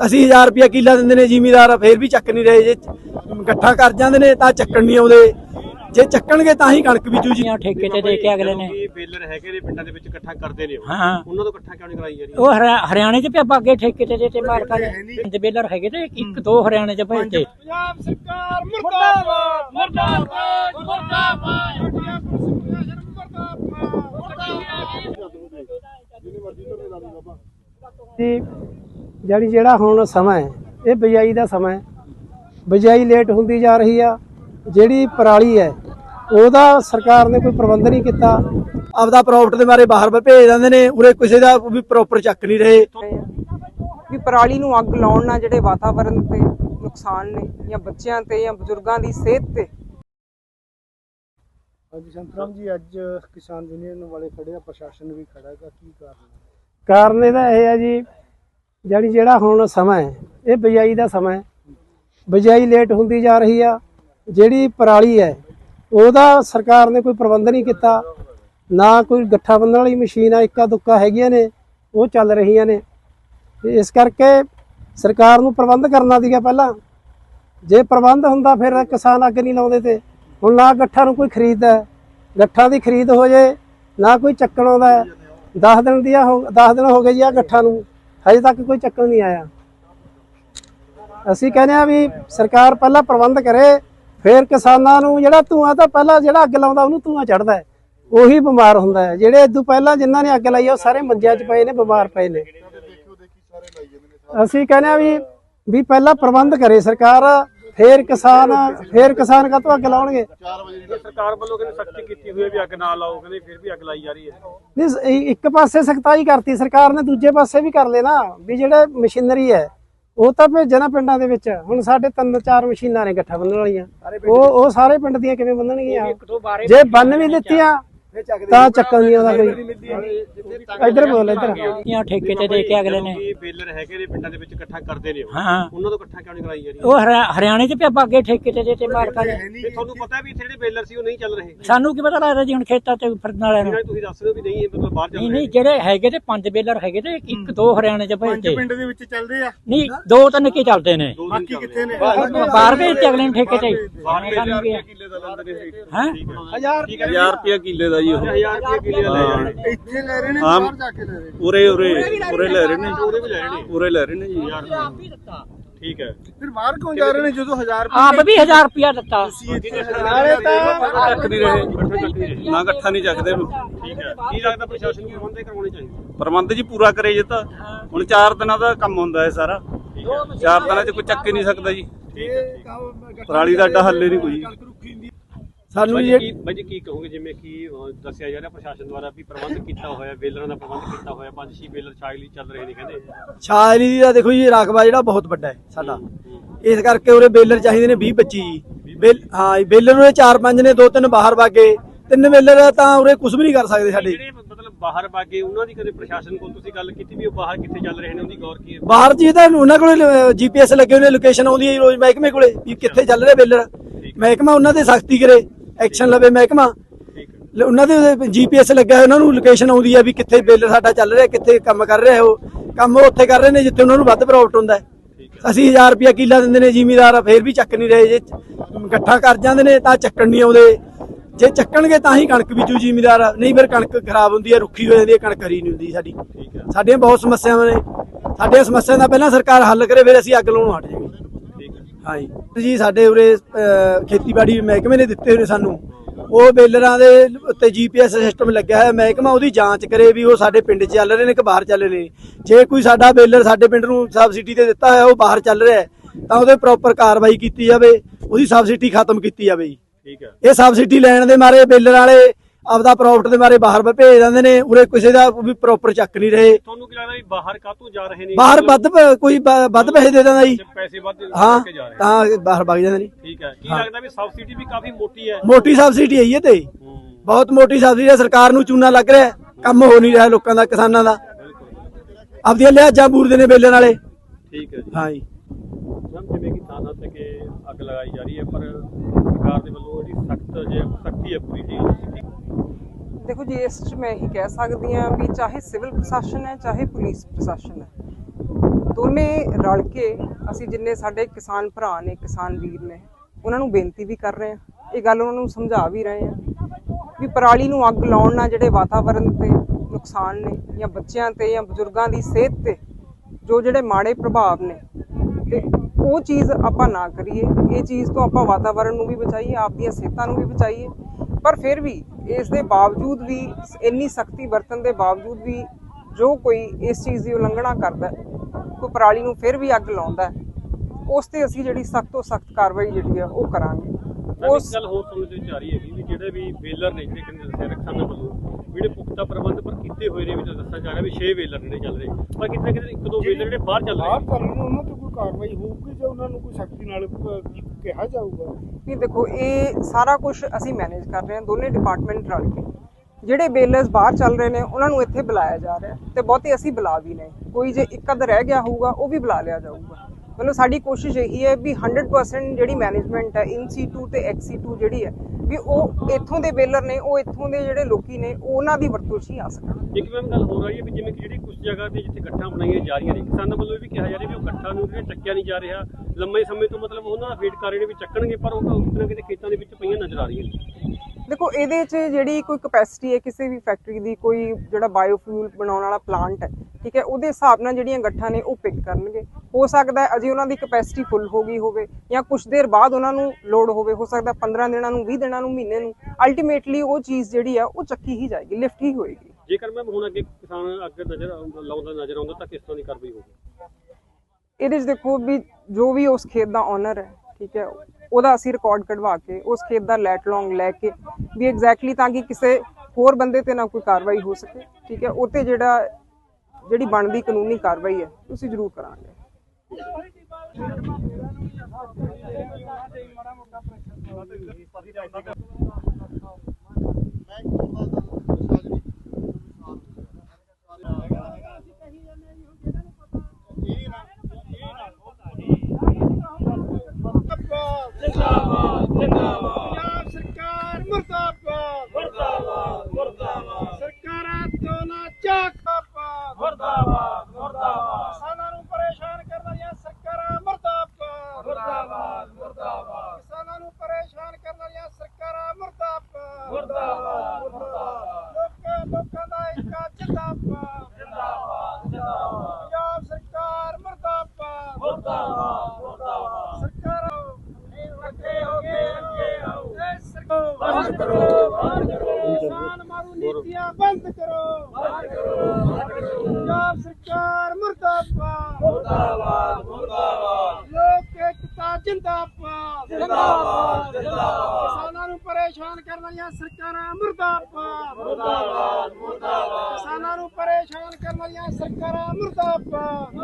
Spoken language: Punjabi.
ਅਸੀਂ 1000 ਰੁਪਿਆ ਕਿੱਲਾ ਦਿੰਦੇ ਨੇ ਜ਼ਿਮੀਦਾਰ ਫੇਰ ਵੀ ਚੱਕ ਨਹੀਂ ਰਹੇ ਜੇ ਇਕੱਠਾ ਕਰ ਜਾਂਦੇ ਨੇ ਤਾਂ ਚੱਕਣ ਨਹੀਂ ਆਉਂਦੇ। ਜੇ ਚੱਕਣਗੇ ਤਾਂ ਹੀ ਕਣਕ ਬੀਜੂ ਜੀ। ਠੇਕੇ ਤੇ ਦੇ ਕੇ ਅਗਲੇ ਨੇ। ਬੇਲਰ ਹੈਗੇ ਨੇ ਪਿੰਡਾਂ ਦੇ ਵਿੱਚ ਇਕੱਠਾ ਕਰਦੇ ਨੇ ਹਾਂ। ਉਹਨਾਂ ਤੋਂ ਇਕੱਠਾ ਕਿਉਂ ਨਹੀਂ ਕਰਾਈ ਜਾ ਰਹੀ? ਉਹ ਹਰਿਆ- ਹਰਿਆਣੇ ਚ ਪਿਆ ਬਾਗੇ ਠੇਕੇ ਤੇ ਦੇ ਤੇ ਮਾਲਕਾਂ ਨੇ ਤੇ ਬੇਲਰ ਹੈਗੇ ਤੇ ਇੱਕ ਦੋ ਹਰਿਆਣੇ ਚ ਭੇਜਤੇ ਪੰਜਾਬ ਸਰਕਾਰ ਮੁਰਦਾਬਾਦ ਮੁਰਦਾਬਾਦ ਮੁਰਦਾਬਾਦ। ਜੀ ਜਿਹੜੀ ਜਿਹੜਾ ਹੁਣ ਸਮਾਂ ਹੈ ਇਹ ਬਿਜਾਈ ਦਾ ਸਮਾਂ ਹੈ। ਬਿਜਾਈ ਲੇਟ ਹੁੰਦੀ ਜਾ ਰਹੀ ਆ ਜਿਹੜੀ ਪਰਾਲੀ ਹੈ ਉਹਦਾ ਸਰਕਾਰ ਨੇ ਕੋਈ ਪ੍ਰਬੰਧ ਨਹੀਂ ਕੀਤਾ। ਆਪਦਾ ਪ੍ਰੋਫਿਟ ਦੇ ਮਾਰੇ ਬਾਹਰ ਭੇਜ ਦਿੰਦੇ ਨੇ ਉਰੇ ਕਿਸੇ ਦਾ ਵੀ ਪ੍ਰੋਪਰ ਚੱਕ ਨਹੀਂ ਰਹੇ। ਵੀ ਪਰਾਲੀ ਨੂੰ ਅੱਗ ਲਾਉਣ ਨਾਲ ਜਿਹੜੇ ਵਾਤਾਵਰਣ ਤੇ ਨੁਕਸਾਨ ਨੇ ਜਾਂ ਬੱਚਿਆਂ ਤੇ ਜਾਂ ਬਜ਼ੁਰਗਾਂ ਦੀ ਸਿਹਤ ਤੇ। ਹਾਂਜੀ ਸੰਤਰਾਮ ਜੀ ਅੱਜ ਕਿਸਾਨ ਯੂਨੀਅਨ ਵਾਲੇ ਖੜੇ ਆ ਪ੍ਰਸ਼ਾਸਨ ਵੀ ਖੜਾ ਹੈਗਾ ਕੀ ਕਾਰਨ ਕਾਰਨ ਇਹਦਾ ਇਹ ਹੈ ਜੀ ਜਿਹੜੀ ਜਿਹੜਾ ਹੁਣ ਸਮਾਂ ਹੈ, ਇਹ ਬਿਜਾਈ ਦਾ ਸਮਾਂ ਹੈ। ਬਿਜਾਈ ਲੇਟ ਹੁੰਦੀ ਜਾ ਰਹੀ ਆ, ਜਿਹੜੀ ਪਰਾਲੀ ਹੈ, ਉਹਦਾ ਸਰਕਾਰ ਨੇ ਕੋਈ ਪ੍ਰਬੰਧ ਨਹੀਂ ਕੀਤਾ। ਨਾ ਕੋਈ ਗੱਠਾ ਬੰਨਣ ਵਾਲੀ ਮਸ਼ੀਨ ਆ ਇੱਕਾ ਦੁੱਕਾ ਹੈਗੀਆਂ ਨੇ, ਉਹ ਚੱਲ ਰਹੀਆਂ ਨੇ। ਇਸ ਕਰਕੇ ਸਰਕਾਰ ਨੂੰ ਪ੍ਰਬੰਧ ਕਰਨਾ ਸੀਗਾ ਪਹਿਲਾਂ। ਜੇ ਪ੍ਰਬੰਧ ਹੁੰਦਾ ਫਿਰ ਕਿਸਾਨ ਅੱਗ ਨਹੀਂ ਲਾਉਂਦੇ ਤੇ। ਹੁਣ ਨਾ ਗੱਠਾਂ ਨੂੰ ਕੋਈ ਖਰੀਦਦਾ ਹੈ। ਗੱਠਾਂ ਦੀ ਖਰੀਦ ਹੋ ਜੇ, ਨਾ ਕੋਈ ਚੱਕਣ ਆਉਂਦਾ ਹੈ। 10 ਦਿਨ ਦੀਆਂ ਹੋ 10 ਦਿਨ ਹੋ ਗਏ ਜੀ ਆ ਗੱਠਾਂ ਨੂੰ। ਹਜੇ ਤੱਕ ਕੋਈ ਚੱਕਰ ਨਹੀਂ ਆਇਆ। ਅਸੀਂ ਕਹਿੰਦੇ ਆ ਵੀ ਸਰਕਾਰ ਪਹਿਲਾਂ ਪ੍ਰਬੰਧ ਕਰੇ, ਫਿਰ ਕਿਸਾਨਾਂ ਨੂੰ ਜਿਹੜਾ ਧੂਆਂ ਤਾਂ ਪਹਿਲਾਂ ਜਿਹੜਾ ਅੱਗ ਲਾਉਂਦਾ, ਉਹਨੂੰ ਧੂਆਂ ਚੜਦਾ ਹੈ। ਉਹੀ ਬਿਮਾਰ ਹੁੰਦਾ ਹੈ। ਜਿਹੜੇ ਇਦੋਂ ਪਹਿਲਾਂ ਜਿਨ੍ਹਾਂ ਨੇ ਅੱਗ ਲਾਈ ਉਹ ਸਾਰੇ ਮੰਜਿਆਂ 'ਚ ਪਏ ਨੇ, ਬਿਮਾਰ ਪਏ ਨੇ। ਅਸੀਂ ਕਹਿੰਦੇ ਆ ਵੀ ਵੀ ਪਹਿਲਾਂ ਪ੍ਰਬੰਧ ਕਰੇ ਸਰਕਾਰ। ਫਿਰ ਕਿਸਾਨ ਫਿਰ ਕਿਸਾਨ ਕਾਹਤੋਂ ਅੱਗ ਲਾਉਣਗੇ? ਸਰਕਾਰ ਵੱਲੋਂ ਕਹਿੰਦੇ ਸਖਤੀ ਕੀਤੀ ਹੋਈ ਹੈ ਵੀ ਅੱਗ ਨਾ ਲਾਓ ਕਹਿੰਦੇ ਫਿਰ ਵੀ ਅੱਗ ਲਾਈ ਜਾ ਰਹੀ ਹੈ। ਨਹੀਂ ਇੱਕ ਪਾਸੇ ਸਖਤਾਈ ਕਰਤੀ ਸਰਕਾਰ ਨੇ ਦੂਜੇ ਪਾਸੇ ਵੀ ਕਰ ਲੈਣਾ ਵੀ ਜਿਹੜੇ ਮਸ਼ੀਨਰੀ ਹੈ ਉਹ ਤਾਂ ਭੇਜਣਾ ਪਿੰਡਾਂ ਦੇ ਵਿੱਚ। ਹੁਣ ਸਾਡੇ ਤਿੰਨ ਚਾਰ ਮਸ਼ੀਨਾਂ ਨੇ ਇਕੱਠਾ ਬੰਨਣ ਵਾਲੀਆਂ। ਉਹ ਉਹ ਸਾਰੇ ਪਿੰਡ ਦੀਆਂ ਕਿਵੇਂ ਬੰਨਣਗੀਆਂ? ਜੇ ਬੰਨ ਵੀ ਦਿੱਤੀਆਂ ਤਾਂ ਚੱਕਣ ਨਹੀਂ ਆਉਂਦਾ ਕੋਈ ਇੱਧਰ ਬੋਲ ਇੱਧਰ। ਜਾਂ ਠੇਕੇ ਤੇ ਦੇ ਕੇ ਅਗਲੇ ਨੇ। ਕੀ ਬੇਲਰ ਹੈਗੇ ਨੇ ਪਿੰਡਾਂ ਦੇ ਵਿੱਚ ਇਕੱਠਾ ਕਰਦੇ ਨੇ ਉਹ। ਹਾਂ। ਉਹਨਾਂ ਤੋਂ ਇਕੱਠਾ ਕਿਉਂ ਨਹੀਂ ਕਰਾਈ ਜਾ ਰਹੀ? ਉਹ ਹਰਿਆ- ਹਰਿਆਣੇ ਚ ਪਿਆ ਬਾਗੇ ਠੇਕੇ ਤੇ ਦੇ ਤੇ ਮਾਲਕਾਂ ਨੇ ਤੇ ਤੁਹਾਨੂੰ ਪਤਾ ਵੀ ਇੱਥੇ ਜਿਹੜੇ ਬੇਲਰ ਸੀ ਉਹ ਨਹੀਂ ਚੱਲ ਰਹੇ। ਸਾਨੂੰ ਕੀ ਪਤਾ ਲੱਗਦਾ ਜੀ ਹੁਣ ਖੇਤਾਂ ਤੇ ਫਿਰਨ ਵਾਲਿਆਂ ਨੂੰ। ਤੁਸੀਂ ਦੱਸ ਰਹੇ ਹੋ ਵੀ ਨਹੀਂ ਇਹ ਮਤਲਬ ਬਾਹਰ ਚੱਲ ਨਹੀਂ ਰਹੇ ਨਹੀਂ ਜਿਹੜੇ ਹੈਗੇ ਤੇ ਪੰਜ ਬੇਲਰ ਹੈਗੇ ਤੇ ਇੱਕ ਦੋ ਹਰਿਆਣੇ ਚ ਭੇਜਤੇ ਪਿੰਡ ਦੇ ਵਿੱਚ ਚੱਲਦੇ ਆ। ਨਹੀਂ ਦੋ ਤਿੰਨ ਕੀ ਚੱਲਦੇ ਨੇ। ਬਾਕੀ ਕਿੱਥੇ ਨੇ? ਬਾਹਰ ਭੇਜਤੇ ਅਗਲੇ ਨੇ ਠੇਕੇ ਤੇ। ਬਾਹਰ ਸਾਨੂੰ ਕੀ ਹੈ? ਕਿੱਲੇ ਦਾ ਲੈਂਦੇ ਨੇ ਹੈਂ? ਠੀਕ ਹੈ। 1000 ਰੁਪਏ ਕਿੱਲੇ ਦਾ ਜੀ ਉਹ। 1000 ਰੁਪਏ ਕਿੱਲੇ ਦਾ ਲੈ ਜਾਣੇ। ਇੱਥੇ ਲੈ ਰਹੇ ਨੇ ਹਾਂ। ਬਾਹਰ ਜਾ ਕੇ ਲੈ ਰਹੇ ਨੇ। ਉਰੇ ਉਰੇ ਉਰੇ ਲੈ ਰਹੇ ਨੇ। ਉਹਦੇ ਵੀ ਲੈ ਰਹੇ ਨੇ। ਉਰੇ ਲੈ ਰਹੇ ਨੇ ਜੀ। ਠੀਕ ਹੈ। ਫਿਰ ਬਾਹਰ ਕਿਉਂ ਜਾ ਰਹੇ ਨੇ ਜਦੋਂ 1000 ਆਪ ਵੀ 1000 ਰੁਪਇਆ ਦਿੱਤਾ। ਨਾਲੇ ਤਾਂ ਚੱਕ ਨਹੀਂ ਰਹੇ ਨਾ ਇਕੱਠਾ ਨਹੀਂ ਚੱਕਦੇ। ਠੀਕ ਹੈ। ਕੀ ਲੱਗਦਾ ਪ੍ਰਸ਼ਾਸਨ ਨੂੰ ਪ੍ਰਬੰਧ ਕਰਾਉਣੇ ਚਾਹੀਦੇ? ਪ੍ਰਬੰਧ ਜੀ ਪੂਰਾ ਕਰੇ ਜੇ ਤਾਂ। ਹੁਣ 4 ਦਿਨਾਂ ਦਾ ਕੰਮ ਹੁੰਦਾ ਹੈ ਸਾਰਾ। 4 ਦਿਨਾਂ 'ਚ ਕੋਈ ਚੱਕ ਹੀ ਨਹੀਂ ਸਕਦਾ ਜੀ। ਪਰਾਲੀ ਦਾ ਅੱਡਾ ਹੱਲੇ ਨਹੀਂ ਕੋਈ। ਸਾਨੂੰ ਬਾਈ ਜੀ ਜੀ ਕੀ ਕਹੋਗੇ? ਜਿਵੇਂ ਕਿ ਦੱਸਿਆ ਜਾ ਰਿਹਾ ਪ੍ਰਸ਼ਾਸਨ ਦੁਆਰਾ ਵੀ ਪ੍ਰਬੰਧ ਕੀਤਾ ਹੋਇਆ ਬੇਲਰਾਂ ਦਾ ਪ੍ਰਬੰਧ ਕੀਤਾ ਹੋਇਆ ਪੰਜ ਛੇ ਬੇਲਰ ਛਾਗਲੀ ਚੱਲ ਰਹੇ ਨੇ ਕਹਿੰਦੇ। ਸ਼ਾਇਰੀ ਦਾ ਦੇਖੋ ਜੀ ਰਕਬਾ ਜਿਹੜਾ ਬਹੁਤ ਵੱਡਾ ਹੈ ਸਾਡਾ। ਇਸ ਕਰਕੇ ਉਰੇ ਬੇਲਰ ਚਾਹੀਦੇ ਨੇ 20 25 ਬੇਲ ਹਾਂ ਜੀ, ਬੇਲਰ ਉਰੇ 4-5 ਨੇ ਦੋ ਤਿੰਨ ਬਾਹਰ ਵਾਗੇ। ਤਿੰਨ ਬੇਲਰ ਤਾਂ ਉਰੇ ਕੁਝ ਵੀ ਨਹੀਂ ਕਰ ਸਕਦੇ ਸਾਡੇ। ਬਾਹਰ ਬਾਗੇ ਉਹਨਾਂ ਦੀ ਕਦੇ ਪ੍ਰਸ਼ਾਸਨ ਕੋਲ ਤੁਸੀਂ ਗੱਲ ਕੀਤੀ ਵੀ ਉਹ ਬਾਹਰ ਕਿੱਥੇ ਚੱਲ ਰਹੇ ਨੇ ਉਹਦੀ ਗੌਰ ਕੀ ਹੈ? ਬਾਹਰ ਜੀ ਤਾਂ ਉਹਨਾਂ ਕੋਲੇ ਜੀਪੀਐਸ ਲੱਗੇ ਹੋਏ ਨੇ ਲੋਕੇਸ਼ਨ ਆਉਂਦੀ ਹੈ ਜੀ ਰੋਜ਼ ਮਹਿਕਮੇ ਕੋਲੇ ਵੀ ਕਿੱਥੇ ਚੱਲ ਰਿਹਾ ਬੇਲਰ ਮਹਿਕਮਾ ਉਹਨਾਂ ਤੇ ਸਖਤੀ ਕਰੇ। ਐਕਸ਼ਨ ਲਵੇ ਮਹਿਕਮਾ। ਲ- ਉਹਨਾਂ ਦੇ ਜੀਪੀਐਸ ਲੱਗਾ ਹੈ ਉਹਨਾਂ ਨੂੰ ਲੋਕੇਸ਼ਨ ਆਉਂਦੀ ਹੈ ਵੀ ਕਿੱਥੇ ਬੇਲਰ ਸਾਡਾ ਚੱਲ ਰਿਹਾ ਕਿੱਥੇ ਕੰਮ ਕਰ ਰਿਹਾ ਉਹ। ਕੰਮ ਉਹ ਉੱਥੇ ਕਰ ਰਹੇ ਨੇ ਜਿੱਥੇ ਉਹਨਾਂ ਨੂੰ ਵੱਧ ਪ੍ਰੋਫਿਟ ਹੁੰਦਾ ਹੈ। ਅਸੀਂ 1000 ਰੁਪਿਆ ਕਿੱਲਾ ਦਿੰਦੇ ਨੇ ਜ਼ਿਮੀਦਾਰ ਫੇਰ ਵੀ ਚੱਕ ਨਹੀਂ ਰਹੇ। ਜੇ ਇਕੱਠਾ ਕਰ ਜਾਂਦੇ ਨੇ ਤਾਂ ਚੱਕਣ ਨਹੀਂ ਆਉਂਦੇ। ਜੇ ਚੱਕਣਗੇ ਤਾਂ ਹੀ ਕਣਕ ਬੀਜੂ ਜ਼ਿਮੀਦਾਰ। ਨਹੀਂ ਫਿਰ ਕਣਕ ਖਰਾਬ ਹੁੰਦੀ ਹੈ ਰੁੱਖੀ ਹੋ ਜਾਂਦੀ ਹੈ ਕਣਕ ਹਰੀ ਨਹੀਂ ਹੁੰਦੀ ਸਾਡੀ। ਸਾਡੀਆਂ ਬਹੁਤ ਸਮੱਸਿਆਵਾਂ ਨੇ। ਸਾਡੀਆਂ ਸਮੱਸਿਆ ਦਾ ਪਹਿਲਾਂ ਸਰਕਾਰ ਹੱਲ ਕਰੇ ਫਿਰ ਅਸੀਂ ਅੱਗ ਲਾਉਣੋਂ ਹਟ ਜਾਵਾਂਗੇ ਹਾਂਜੀ। ਜੀ ਸਾਡੇ ਉਰੇ ਖੇਤੀਬਾੜੀ ਮਹਿਕਮੇ ਨੇ ਦਿੱਤੇ ਹੋਏ ਸਾਨੂੰ। ਉਹ ਬੇਲਰਾਂ ਦੇ ਉੱਤੇ ਜੀਪੀਐਸ ਸਿਸਟਮ ਲੱਗਿਆ ਹੋਇਆ। ਮਹਿਕਮਾ ਉਹਦੀ ਜਾਂਚ ਕਰੇ ਵੀ ਉਹ ਸਾਡੇ ਪਿੰਡ 'ਚ ਚੱਲ ਰਹੇ ਨੇ ਕਿ ਬਾਹਰ ਚੱਲ ਰਹੇ ਨੇ। ਜੇ ਕੋਈ ਸਾਡਾ ਬੇਲਰ ਸਾਡੇ ਪਿੰਡ ਨੂੰ ਸਬਸਿਡੀ ਤੇ ਦਿੱਤਾ ਹੋਇਆ ਉਹ ਬਾਹਰ ਚੱਲ ਰਿਹਾ ਤਾਂ ਉਹਦੇ ਪ੍ਰੋਪਰ ਕਾਰਵਾਈ ਕੀਤੀ ਜਾਵੇ। ਉਹਦੀ ਸਬਸਿਡੀ ਖਤਮ ਕੀਤੀ ਜਾਵੇ ਜੀ। ਠੀਕ ਹੈ। ਇਹ ਸਬਸਿਡੀ ਲੈਣ ਦੇ ਮਾਰੇ ਬੇਲਰ ਵਾਲੇ ਆਪਦਾ ਪ੍ਰੋਫਿਟ ਦੇ ਮਾਰੇ ਬਾਹਰ ਭੇਜ ਦਿੰਦੇ ਨੇ ਉਰੇ ਕਿਸੇ ਦਾ ਵੀ ਪ੍ਰੋਪਰ ਚੱਕ ਨਹੀਂ ਰਹੇ। ਤੁਹਾਨੂੰ ਕੀ ਲੱਗਦਾ ਵੀ ਬਾਹਰ ਕਾਹਤੋਂ ਜਾ ਰਹੇ ਨੇ? ਬਾਹਰ ਵੱਧ ਪ- ਕੋਈ ਬ- ਵੱਧ ਪੈਸੇ ਦੇ ਦਿੰਦਾ ਜੀ। ਪੈਸੇ ਵੱਧ ਹਾਂ ਕੇ ਜਾ ਰਹੇ ਨੇ। ਤਾਂ ਬਾਹਰ ਵਗ ਜਾਂਦੇ ਨੇ। ਠੀਕ ਹੈ। ਕੀ ਲੱਗਦਾ ਵੀ ਸਬਸਿਡੀ ਵੀ ਕਾਫੀ ਮੋਟੀ ਹੈ? ਮੋਟੀ ਸਬਸਿਡੀ ਹੈ ਜੀ ਇਹ ਤੇ। ਬਹੁਤ ਮੋਟੀ ਸਬਸਿਡੀ ਹੈ ਸਰਕਾਰ ਨੂੰ ਚੂਨਾ ਲੱਗ ਰਿਹਾ ਹੈ। ਕੰਮ ਹੋ ਨਹੀਂ ਰਿਹਾ ਲੋਕਾਂ ਦਾ ਕਿਸਾਨਾਂ ਦਾ। ਆਪਦੀਆਂ ਲਿਹਾਜ਼ਾਂ ਬੂਰਦੇ ਨੇ ਬੇਲਣ ਵਾਲੇ। ਠੀਕ ਹੈ ਜੀ। ਹਾਂ ਜੀ। ਮੈਮ ਜਿਵੇਂ ਕਿ ਥਾਂ ਥਾਂ ਤੇ ਕਿ ਅੱਗ ਲਗਾਈ ਜਾ ਰਹੀ ਹੈ, ਪਰ ਸਰਕਾਰ ਦੇ ਵੱਲੋਂ ਜਿਹੜੀ ਸਖਤ ਜੇ ਸਖਤੀ ਹੈ ਪੂਰੀ ਜੀ। ਦੇਖੋ ਜੀ, ਇਸ 'ਚ ਮੈਂ ਇਹੀ ਕਹਿ ਸਕਦੀ ਹਾਂ ਵੀ ਚਾਹੇ ਸਿਵਲ ਪ੍ਰਸ਼ਾਸਨ ਹੈ, ਚਾਹੇ ਪੁਲਿਸ ਪ੍ਰਸ਼ਾਸਨ ਹੈ, ਦੋਨੇ ਰਲ ਕੇ ਅਸੀਂ ਜਿੰਨੇ ਸਾਡੇ ਕਿਸਾਨ ਭਰਾ ਨੇ, ਕਿਸਾਨ ਵੀਰ ਨੇ, ਉਹਨਾਂ ਨੂੰ ਬੇਨਤੀ ਵੀ ਕਰ ਰਹੇ ਹਾਂ। ਇਹ ਗੱਲ ਉਹਨਾਂ ਨੂੰ ਸਮਝਾ ਵੀ ਰਹੇ ਹਾਂ ਵੀ ਪਰਾਲੀ ਨੂੰ ਅੱਗ ਲਾਉਣ ਨਾਲ ਜਿਹੜੇ ਵਾਤਾਵਰਣ ਤੇ ਨੁਕਸਾਨ ਨੇ ਜਾਂ ਬੱਚਿਆਂ ਤੇ ਜਾਂ ਬਜ਼ੁਰਗਾਂ ਦੀ ਸਿਹਤ ਤੇ ਜੋ ਜਿਹੜੇ ਮਾੜੇ ਪ੍ਰਭਾਵ ਨੇ, ਤੇ ਉਹ ਚੀਜ਼ ਆਪਾਂ ਨਾ ਕਰੀਏ ਇਹ ਚੀਜ਼ ਤੋਂ ਆਪਾਂ ਵਾਤਾਵਰਣ ਨੂੰ ਵੀ ਬਚਾਈਏ ਆਪਦੀਆਂ ਸਿਹਤਾਂ ਨੂੰ ਵੀ ਬਚਾਈਏ। ਪਰ ਫਿਰ ਵੀ ਇਸ ਦੇ ਬਾਵਜੂਦ ਵੀ ਇੰਨੀ ਸਖਤੀ ਵਰਤਣ ਦੇ ਬਾਵਜੂਦ ਵੀ ਜੋ ਕੋਈ ਇਸ ਚੀਜ਼ ਦੀ ਉਲੰਘਣਾ ਕਰਦਾ ਕੋਈ ਪਰਾਲੀ ਨੂੰ ਫਿਰ ਵੀ ਅੱਗ ਲਾਉਂਦਾ ਉਸ ਤੇ ਅਸੀਂ ਜਿਹੜੀ ਸਖਤ ਤੋਂ ਸਖਤ ਕਾਰਵਾਈ ਜਿਹੜੀ ਆ ਉਹ ਕਰਾਂਗੇ। ਉਸ ਗੱਲ ਹੋਰ ਦੇ ਵਿੱਚ ਆ ਰਹੀ ਹੈਗੀ ਵੀ ਜਿਹੜੇ ਵੀ ਵੇਲਰ ਨੇ ਜਿਹੜੇ ਕਹਿੰਦੇ ਦੱਸਿਆ ਰੱਖਾਂ ਦੇ ਵੱਲੋਂ ਵੀ ਜਿਹੜੇ ਪੁਖਤਾ ਪ੍ਰਬੰਧ ਪਰ ਕੀਤੇ ਹੋਏ ਨੇ ਵੀ ਦੱਸਿਆ ਜਾ ਰਿਹਾ ਵੀ 6 ਵੇਲਰ ਨੇ ਚੱਲ ਰਹੇ ਪਰ ਕਿਤੇ ਨਾ ਕਿਤੇ ਇੱਕ ਦੋ ਵੇਲਰ ਜਿਹੜੇ ਬਾਹਰ ਚੱਲ ਰਹੇ ਬਾਹਰ ਚੱਲਣ ਨੂੰ ਉਹਨਾਂ ਤੇ ਕਾਰਵਾਈ ਹੋਊਗੀ ਜਾਂ ਉਹਨਾਂ ਨੂੰ ਕੋਈ ਸਖਤੀ ਨਾਲ ਕਿਹਾ ਜਾਊਗਾ? ਵੀ ਦੇਖੋ, ਇਹ ਸਾਰਾ ਕੁਝ ਅਸੀਂ ਮੈਨੇਜ ਕਰ ਰਹੇ ਹਾਂ, ਦੋਨੇ ਡਿਪਾਰਟਮੈਂਟ ਰਲ ਕੇ। ਜਿਹੜੇ ਬੇਲਰਸ ਬਾਹਰ ਚੱਲ ਰਹੇ ਨੇ, ਉਹਨਾਂ ਨੂੰ ਇੱਥੇ ਬੁਲਾਇਆ ਜਾ ਰਿਹਾ ਤੇ ਬਹੁਤੇ ਅਸੀਂ ਬੁਲਾ ਵੀ ਨਹੀਂ ਕੋਈ ਜੇ ਇੱਕ ਅੱਧ ਰਹਿ ਗਿਆ ਹੋਊਗਾ, ਉਹ ਵੀ ਬੁਲਾ ਲਿਆ ਜਾਊਗਾ। ਮਤਲਬ ਸਾਡੀ ਕੋਸ਼ਿਸ਼ ਇਹੀ ਹੈ ਵੀ 100% ਜਿਹੜੀ ਮੈਨੇਜਮੈਂਟ ਹੈ ਇਨ ਸੀਟੂ ਤੇ ਐਕਸ ਸੀਟੂ ਜਿਹੜੀ ਹੈ, ਵੀ ਉਹ ਇੱਥੋਂ ਦੇ ਬੇਲਰ ਨੇ, ਉਹ ਇੱਥੋਂ ਦੇ ਜਿਹੜੇ ਲੋਕੀ ਨੇ, ਉਹਨਾਂ ਦੀ ਵਰਤੋਂ 'ਚ ਹੀ ਆ ਸਕਣ। ਇੱਕ ਮੈਮ ਗੱਲ ਹੋ ਰਹੀ ਹੈ ਵੀ ਜਿਵੇਂ ਕਿ ਜਿਹੜੀ ਕੁਝ ਜਗ੍ਹਾ ਤੇ ਜਿੱਥੇ ਗੱਠਾਂ ਬਣਾਈਆਂ ਜਾ ਰਹੀਆਂ ਨੇ, ਕਿਸਾਨਾਂ ਵੱਲੋਂ ਵੀ ਕਿਹਾ ਜਾ ਰਿਹਾ ਵੀ ਉਹ ਗੱਠਾਂ ਨੂੰ ਜਿਹੜਾ ਚੱਕਿਆ ਨਹੀਂ ਜਾ ਰਿਹਾ, ਲੰਮੇ ਸਮੇਂ ਤੋਂ ਮਤਲਬ ਉਹਨਾਂ ਦਾ ਵੇਟ ਕਰ ਰਹੇ ਨੇ ਵੀ ਚੱਕਣਗੇ, ਪਰ ਉਹ ਤਾਂ ਕਿਤੇ ਨਾ ਕਿਤੇ ਖੇਤਾਂ ਦੇ ਵਿੱਚ ਪਈਆਂ ਨਜ਼ਰ ਆ ਰਹੀਆਂ ਨੇ। ਦੇਖੋ ਇਹਦੇ 'ਚ ਜਿਹੜੀ ਕੋਈ ਕਪੈਸਿਟੀ ਹੈ ਕਿਸੇ ਵੀ ਫੈਕਟਰੀ ਦੀ ਕੋਈ ਜਿਹੜਾ ਬਾਇਓਫਿਊਲ ਬਣਾਉਣ ਵਾਲਾ ਪਲਾਂਟ ਹੈ ਠੀਕ ਹੈ ਉਹਦੇ ਹਿਸਾਬ ਨਾਲ ਜਿਹੜੀਆਂ ਗੱਠਾਂ ਨੇ ਉਹ ਪਿਕ ਕਰਨਗੇ। ਹੋ ਸਕਦਾ ਹੈ ਅਜੇ ਉਹਨਾਂ ਦੀ ਕਪੈਸਿਟੀ ਫੁੱਲ ਹੋ ਗਈ ਹੋਵੇ ਜਾਂ ਕੁਝ ਦੇਰ ਬਾਅਦ ਉਹਨਾਂ ਨੂੰ ਲੋਡ ਹੋਵੇ ਹੋ ਸਕਦਾ 15 ਦਿਨਾਂ ਨੂੰ 20 ਦਿਨਾਂ ਨੂੰ ਮਹੀਨੇ ਨੂੰ। ਅਲਟੀਮੇਟਲੀ ਉਹ ਚੀਜ਼ ਜਿਹੜੀ ਆ ਉਹ ਚੱਕੀ ਹੀ ਜਾਏਗੀ ਲਿਫਟ ਹੀ ਹੋਏਗੀ। ਜੇਕਰ ਮੈਮ ਹੁਣ ਅੱਗੇ ਕਿਸਾਨ ਅੱਗੇ ਨਜ਼ਰ ਲਾਉਂਦਾ ਨਜ਼ਰ ਆਉਂਦਾ ਤਾਂ ਕਿਸ ਤਰ੍ਹਾਂ ਦੀ ਕਾਰਵਾਈ ਹੋਊਗੀ? ਇਹਦੇ 'ਚ ਦੇਖੋ ਵੀ ਜੋ ਵੀ ਉਸ ਖੇਤ ਦਾ ਓਨਰ ਹੈ ਠੀਕ ਹੈ, ਉਹਦਾ ਅਸੀਂ ਰਿਕਾਰਡ ਕਢਵਾ ਕੇ, ਉਸ ਖੇਤ ਦਾ ਲੈਟ ਲੌਂਗ ਲੈ ਕੇ, ਵੀ ਐਗਜ਼ੈਕਟਲੀ ਤਾਂ ਕਿ ਕਿਸੇ ਹੋਰ ਬੰਦੇ ਤੇ ਨਾ ਕੋਈ ਕਾਰਵਾਈ ਹੋ ਸਕੇ, ਠੀਕ ਹੈ ਉਹ ਤੇ ਜਿਹੜਾ, ਜਿਹੜੀ ਬਣਦੀ ਕਾਨੂੰਨੀ ਕਾਰਵਾਈ ਹੈ, ਤੁਸੀਂ ਜ਼ਰੂਰ ਕਰਾਂਗੇ। ਜਿੰਦਾਬਾਦ ਜਿੰਦਾਬਾਦ ਪੰਜਾਬ ਸਰਕਾਰ ਮੁਰਦਾਬਾਦ ਮੁਰਦਾਬਾਦ ਮੁਰਦਾਬਾਦ ਸਰਕਾਰਾਂ ਤੋਂ ਨਾ ਚਾਕਾਪਾ ਮੁਰਦਾਬਾਦ ਮੁਰਦਾਬਾਦ ਕਿਸਾਨਾਂ ਨੂੰ ਪਰੇਸ਼ਾਨ ਕਰਨ ਵਾਲੀਆਂ ਸਰਕਾਰਾਂ ਮੁਰਦਾਬਾਦ ਮੁਰਦਾਬਾਦ ਮੁਰਦਾਬਾਦ ਕਿਸਾਨਾਂ ਨੂੰ ਪਰੇਸ਼ਾਨ ਕਰਨ ਵਾਲੀਆਂ ਸਰਕਾਰਾਂ ਮੁਰਦਾਬਾਦ ਮੁਰਦਾਬਾਦ ਮੁਰਦਾਬਾਦ ਲੋਕਾਂ ਲੋਕਾਂ ਦਾ ਇੱਕਾ ਜਿੰਦਾਬਾਦ ਜਿੰਦਾਬਾਦ ਜਿੰਦਾਬਾਦ ਪੰਜਾਬ ਸਰਕਾਰ ਮੁਰਦਾਬਾਦ ਮੁਰਦਾਬਾਦ ਮੁਰਦਾਬਾਦ ਸਰਕਾਰਾਂ ਅੱਗੇ ਹੋ ਗਏ ਅੱਗੇ ਆਓ ਬੰਦ ਕਰੋ ਬੰਦ ਕਰੋ ਕਿਸਾਨ ਮਾਰੂ ਨੀਤੀਆਂ ਬੰਦ ਕਰੋ। ਬੰਦ ਕਰੋ ਬੰਦ ਕਰੋ ਪੰਜਾਬ ਸਰਕਾਰ ਮੁਰਦਾਬਾਦ। ਮੁਰਦਾਬਾਦ ਮੁਰਦਾਬਾਦ। ਲੋਕ ਏਕਤਾ ਜਿੰਦਾਬਾਦ। ਜਿੰਦਾਬਾਦ ਜਿੰਦਾਬਾਦ। ਕਿਸਾਨਾਂ ਨੂੰ ਪਰੇਸ਼ਾਨ ਕਰਨ ਵਾਲੀਆਂ ਸਰਕਾਰਾਂ ਮੁਰਦਾਬਾਦ। ਮੁਰਦਾਬਾਦ ਮੁਰਦਾਬਾਦ। ਕਿਸਾਨਾਂ ਨੂੰ ਪਰੇਸ਼ਾਨ ਕਰਨ ਵਾਲੀਆਂ ਸਰਕਾਰਾਂ ਮੁਰਦਾਬਾਦ।